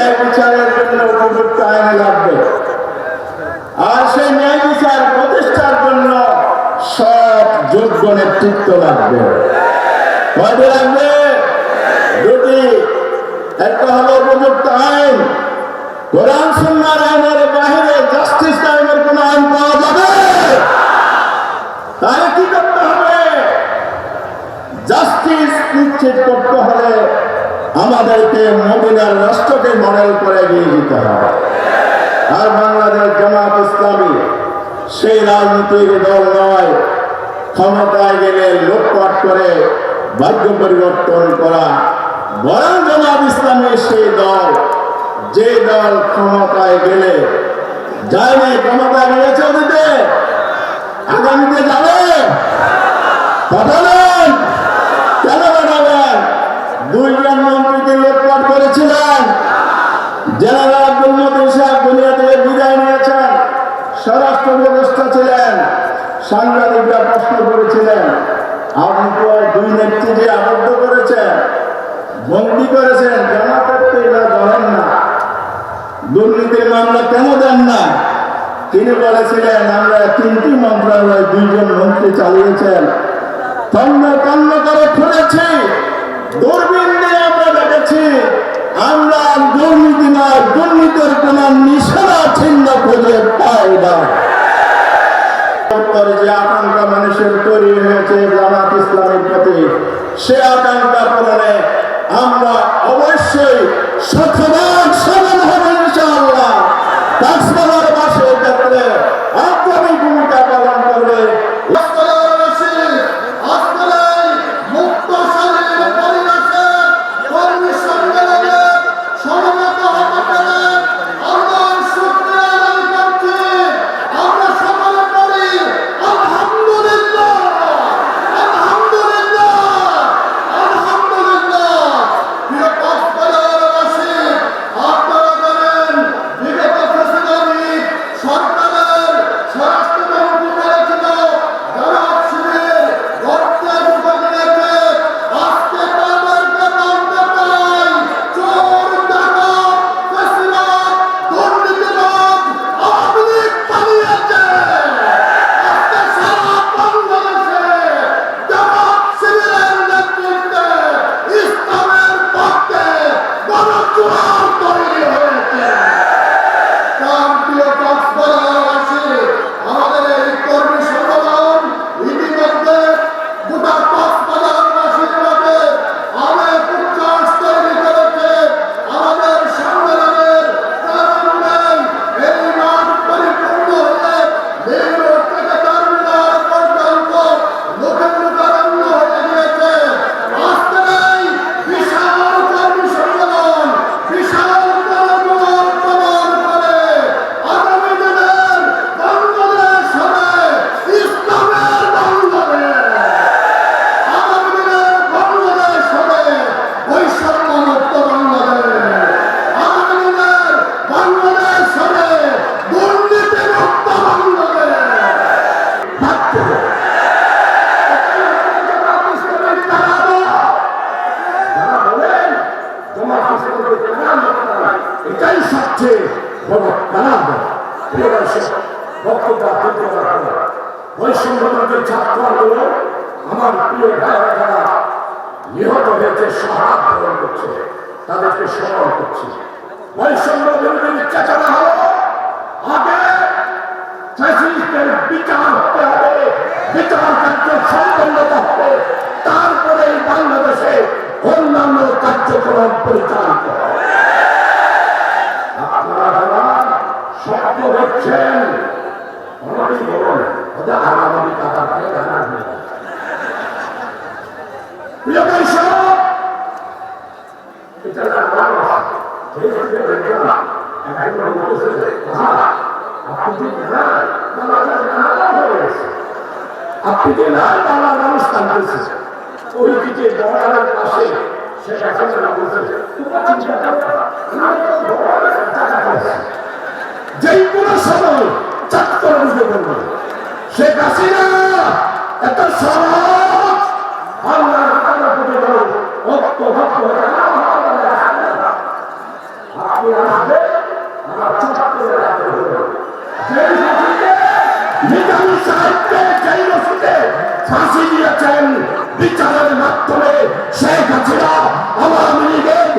ন্যায় বিচারের জন্য উপযুক্ত আইন লাগবে। আর সেই ন্যায় বিচার প্রতিষ্ঠার জন্য সব যোগ্য নেতৃত্ব লাগবে। কয়টি লাগবে দুটি, একটা হলো উপযুক্ত আইন। কোরআন, সুন্নার আইনের বাহিরে জাস্টিস আইনের কোন আইন পাওয়া যাবে? তাহলে কি করতে হবে? জাস্টিস নিশ্চিত করতে হলে আমাদেরকে মদিনার রাষ্ট্রকে মডেল করে এগিয়ে যেতে হবে। আর বাংলাদেশ জামাত ইসলামী সেই রাজনীতির দল নয়, ক্ষমতায় গেলে লোকপাট করে ভাগ্য পরিবর্তন করা। বরং জামাত ইসলামের সেই দল যে দল ক্ষমতায় গেলে যায়নি, ক্ষমতায় গেলে ওদিকে আগামীতে যাবে। পাঠালেন কেন পাঠাবেন দুইজন মন্ত্রীকে লোটপাট করেছিলেন জেনারেল আব্দুল মতিন সাহেব দুনিয়া থেকে বিদায় নিয়েছেন। স্বরাষ্ট্র উপদেষ্টা ছিলেন, সাংবাদিকরা প্রশ্ন করেছিলেন, আপনি দুই নেত্রীকে আবদ্ধ করেছেন? বন্দি করেছেন জমা করতে এরা ধরেন না। দুর্নীতির মামলা কেন দেন না? তিনি বলেছিলেন, আমরা তিনটি মন্ত্রণালয় দুইজন মন্ত্রী চালিয়েছেন। তন্ন তন্ন করে খুলেছি। দূরবীন দিয়ে আমরা দেখেছি আমরা দুর্নীতি না দুর্নীতির কোন নিশানা চিহ্ন খুঁজে পাই না। যে আকাঙ্ক্ষা মানুষের তৈরি হয়েছে জামাত ইসলামের প্রতি, সে আকাঙ্ক্ষা করতে হবে তারপরে এই বাংলাদেশে অন্যান্য কার্যক্রম পরিচালিত আপনারা শব্দ হচ্ছেন ওদের আগামী কাতার আপনি যে না তারা অনুষ্ঠান করেছে ওই দিকে বর্ডারের পাশে শেখ হাসিনা বলছে তোমরা চিন্তা কোনো সময় চাকর বুঝে পড়বে শেখ হাসিনা একটা সড়ক বাংলার নিজামী সাহেবকে যেই রসুকে ফাঁসি দিয়েছেন বিচারের মাধ্যমে শেখ হাসিনা, আওয়ামী লীগের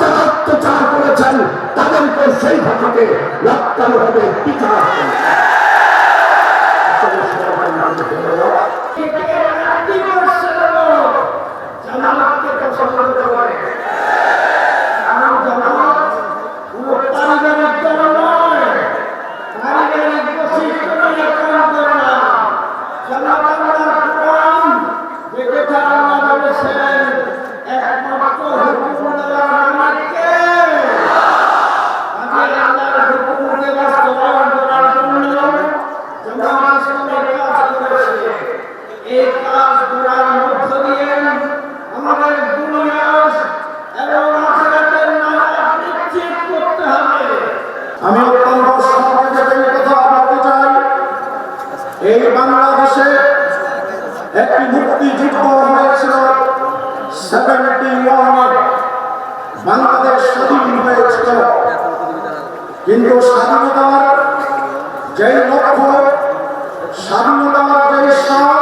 যারা অত্যাচার করেছেন, তাদেরকে সেই ভাষাকে লটকানো হবে বিচার এই বাংলাদেশে একটি মুক্তিযুদ্ধ হয়েছিল। বাংলাদেশ স্বাধীন হয়েছিল। কিন্তু স্বাধীনতার যেই লক্ষ্য, স্বাধীনতার স্বাদ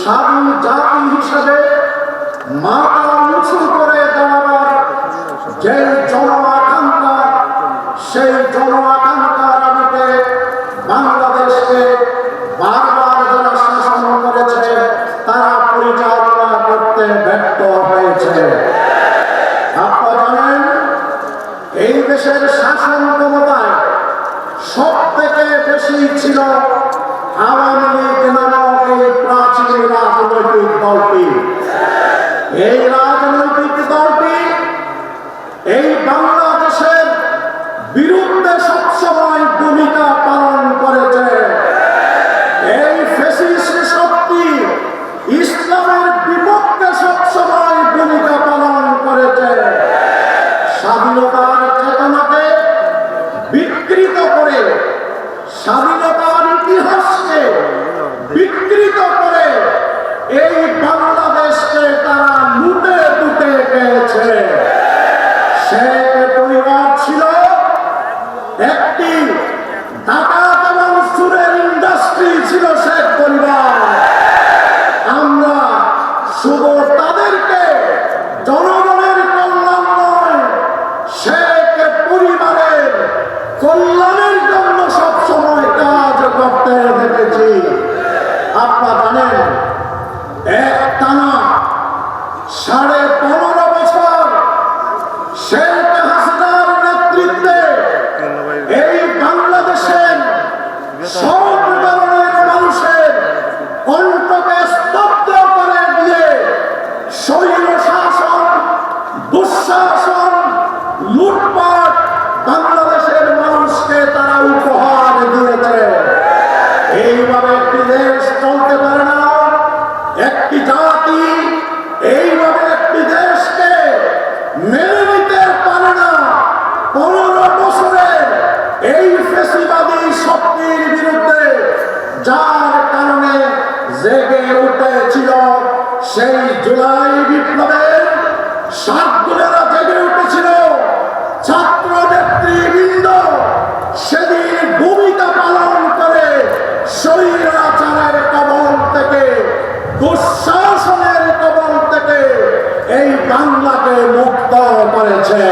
স্বাধীন জাতি হিসেবে মাথা উঁচু করে দাঁড়াবার যে জন আকাঙ্ক্ষা সেই জন উঠেছিল সেই জুলাই বিপ্লবের সাতগুলেরা জেগে উঠেছিল ছাত্র নেতৃবৃন্দ সেদিন ভূমিকা পালন করে স্বৈরাচারের কবল থেকে, দুঃশাসনের কবল থেকে এই বাংলাকে মুক্ত করেছে।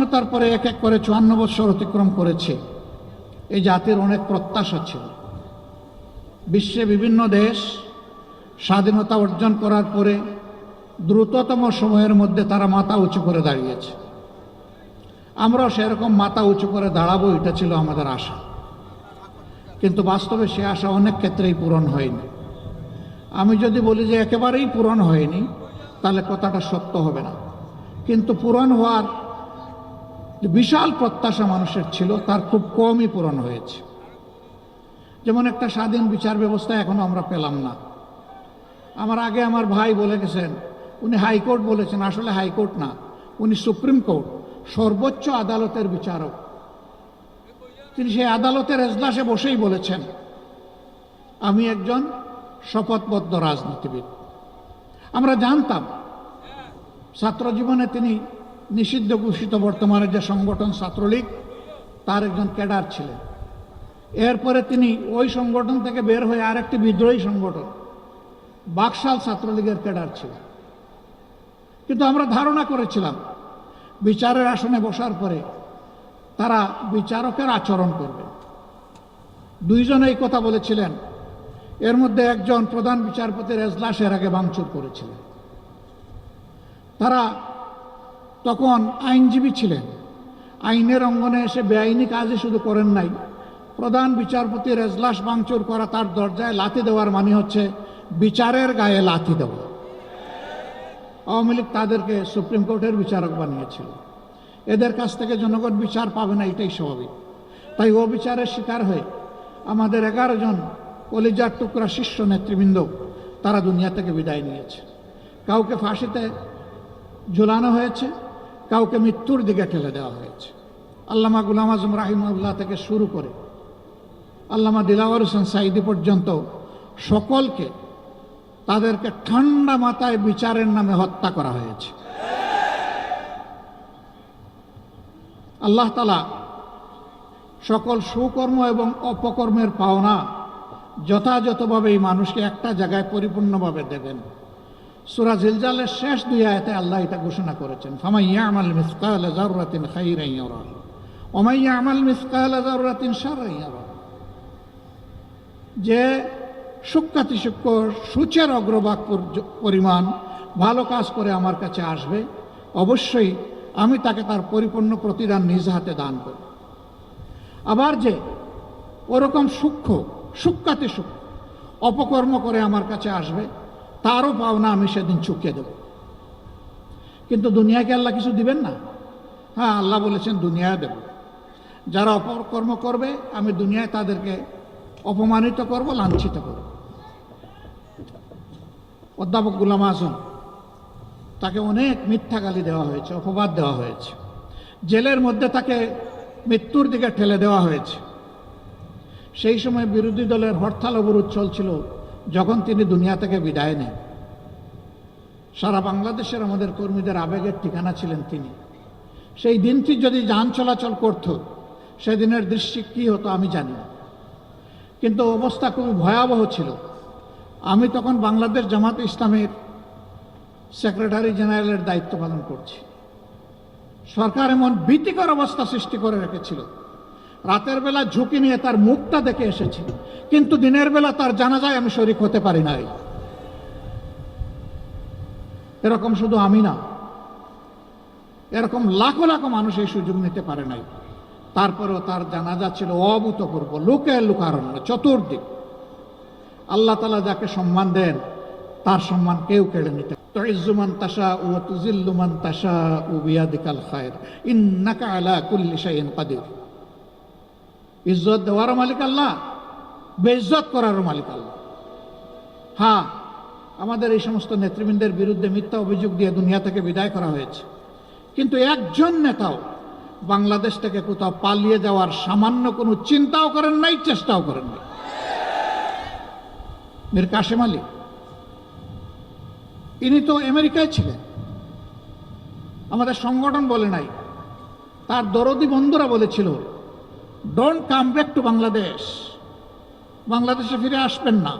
স্বাধীনতার পরে এক এক করে চুয়ান্ন বছর অতিক্রম করেছি। এই জাতির অনেক প্রত্যাশা ছিল। বিশ্বে বিভিন্ন দেশ স্বাধীনতা অর্জন করার পরে দ্রুততম সময়ের মধ্যে তারা মাথা উঁচু করে দাঁড়িয়েছে। আমরাও সেরকম মাথা উঁচু করে দাঁড়াবো, এটা ছিল আমাদের আশা। কিন্তু বাস্তবে সে আশা অনেক ক্ষেত্রেই পূরণ হয়নি। আমি যদি বলি যে একেবারেই পূরণ হয়নি, তাহলে কথাটা সত্য হবে না। কিন্তু পূরণ হওয়ার বিশাল প্রত্যাশা মানুষের ছিল, তার খুব কমই পূরণ হয়েছে। যেমন একটা স্বাধীন বিচার ব্যবস্থা এখনও আমরা পেলাম না। আমার আগে আমার ভাই বলে গেছেন, উনি হাইকোর্ট বলেছেন, আসলে হাইকোর্ট না, উনি সুপ্রিম কোর্ট, সর্বোচ্চ আদালতের বিচারক। তিনি সেই আদালতের এজলাসে বসেই বলেছেন, আমি একজন শপথবদ্ধ রাজনীতিবিদ। আমরা জানতাম, ছাত্র জীবনে তিনি নিষিদ্ধ ঘোষিত বর্তমানে যে সংগঠন ছাত্রলীগ, তার একজন ক্যাডার ছিলেন। এরপরে তিনি ওই সংগঠন থেকে বের হয়ে আরেকটি বিদ্রোহী সংগঠন, বাকশাল ছাত্রলীগের ক্যাডার ছিলেন। কিন্তু আমরা ধারণা করেছিলাম, বিচারের আসনে বসার পরে তারা বিচারকের আচরণ করবে। দুইজন এই কথা বলেছিলেন, এর মধ্যে একজন প্রধান বিচারপতির এজলাসের আগে ভাঙচুর করেছিলেন। তারা তখন আইনজীবী ছিলেন। আইনের অঙ্গনে এসে বেআইনি কাজই শুধু করেন নাই। প্রধান বিচারপতির এজলাস ভাঙচুর করা তার দরজায় লাথি দেওয়ার মানে হচ্ছে বিচারের গায়ে লাথি দেওয়া। আওয়ামী লীগ তাদেরকে সুপ্রিম কোর্টের বিচারক বানিয়েছিল। এদের কাছ থেকে জনগণ বিচার পাবে না, এটাই স্বাভাবিক। তাই ও বিচারের শিকার হয়ে আমাদের এগারো জন কলিজার টুকরা শীর্ষ নেতৃবৃন্দ তারা দুনিয়া থেকে বিদায় নিয়েছে। কাউকে ফাঁসিতে ঝুলানো হয়েছে কাউকে মৃত্যুর দিকে ঠেলে দেওয়া হয়েছে। আল্লামা গুলাম আজম রাহিমুল্লাহ থেকে শুরু করে আল্লামা দিলাওয়ার হোসেন সাইদি পর্যন্ত সকলকে তাদেরকে ঠান্ডা মাথায় বিচারের নামে হত্যা করা হয়েছে। আল্লাহ তালা সকল সুকর্ম এবং অপকর্মের পাওনা যথাযথভাবে এই মানুষকে একটা জায়গায় পরিপূর্ণভাবে দেবেন। সুরা জিলজালের শেষ দুই আয়তে আল্লাহ এটা ঘোষণা করেছেন ফামাইয়া আমাল মিসকাল জাররাতিন খাইরাই ইয়ারা ওমাইয়া আমাল মিসকাল জাররাতিন শাররাই ইয়ারা। যে সূক্ষাতি সূক্ষ্ম সূচের অগ্রভাগ পরিমাণ ভালো কাজ করে আমার কাছে আসবে, অবশ্যই আমি তাকে তার পরিপূর্ণ প্রতিদান নিজ হাতে দান করব। আবার যে ওরকম সূক্ষ্ম সূক্ষাতি সূক্ষ্ম অপকর্ম করে আমার কাছে আসবে তারও পাওনা আমি সেদিন চুকিয়ে দেব। কিন্তু দুনিয়াকে আল্লাহ কিছু দিবেন না। হ্যাঁ আল্লাহ বলেছেন দুনিয়ায় দেব। যারা অপকর্ম করবে, আমি দুনিয়ায় তাদেরকে অপমানিত করব, লাঞ্ছিত করব। অধ্যাপক গুলাম আজম, তাকে অনেক মিথ্যা গালি দেওয়া হয়েছে, অপবাদ দেওয়া হয়েছে। জেলের মধ্যে তাকে মৃত্যুর দিকে ঠেলে দেওয়া হয়েছে। সেই সময় বিরোধী দলের হরতাল অবরোধ চলছিল। যখন তিনি দুনিয়া থেকে বিদায় নেন, সারা বাংলাদেশের আমাদের কর্মীদের আবেগের ঠিকানা ছিলেন তিনি। সেই দিনটি যদি যান চলাচল করত, সেদিনের দৃশ্য কী হতো আমি জানি কিন্তু অবস্থা খুবই ভয়াবহ ছিল। আমি তখন বাংলাদেশ জামাত ইসলামের সেক্রেটারি জেনারেলের দায়িত্ব পালন করছি। সরকার এমন ভীতিকর অবস্থা সৃষ্টি করে রেখেছিল। রাতের বেলা ঝুঁকি নিয়ে তার মুখটা দেখে এসেছি। কিন্তু দিনের বেলা তার জানাজায় আমি শরিক হতে পারি নাই। এরকম শুধু আমি না, এরকম লাখো লাখো মানুষ এই সুযোগ নিতে পারে নাই। তারপরেও তার জানাজা ছিল অভূতপূর্ব, লোকে লুকারণ্য, চতুর্দিক। আল্লাহ তালা যাকে সম্মান দেন, তার সম্মান কেউ কেড়ে নিতে তাশা ও তুজিল্লুমান তাশা ও বিয়াদিকাল খায়ের। ইন্নাকা আলা কুল্লি শাইইন কাদির। ইজ্জত দেওয়ারও মালিক আল্লাহ, বেইজ্জত করারও মালিক আল্লাহ। হ্যাঁ আমাদের এই সমস্ত নেতৃবৃন্দের বিরুদ্ধে মিথ্যা অভিযোগ দিয়ে দুনিয়া থেকে বিদায় করা হয়েছে। কিন্তু একজন নেতাও বাংলাদেশ থেকে কোথাও পালিয়ে যাওয়ার সামান্য কোনো চিন্তাও করেন নাই, চেষ্টাও করেন নাই। মীর কাশেম আলী, ইনি তো আমেরিকায় ছিলেন। আমাদের সংগঠন বলে নাই, তার দরদি বন্ধুরা বলেছিল don't come back to Bangladesh বাংলাদেশে ফিরে আসবেন না।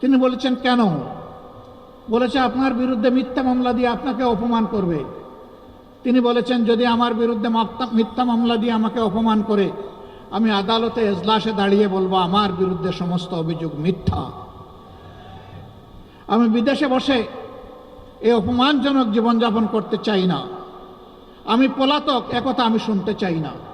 তিনি বলেছেন, কেন? বলেছে, আপনার বিরুদ্ধে মিথ্যা মামলা দিয়ে আপনাকে অপমান করবে। তিনি বলেছেন, যদি আমার বিরুদ্ধে মিথ্যা মামলা দিয়ে আমাকে অপমান করে, আমি আদালতে এজলাসে দাঁড়িয়ে বলব, আমার বিরুদ্ধে সমস্ত অভিযোগ মিথ্যা। আমি বিদেশে বসে এই অপমানজনক জীবনযাপন করতে চাই না। আমি পলাতক, একথা আমি শুনতে চাই না।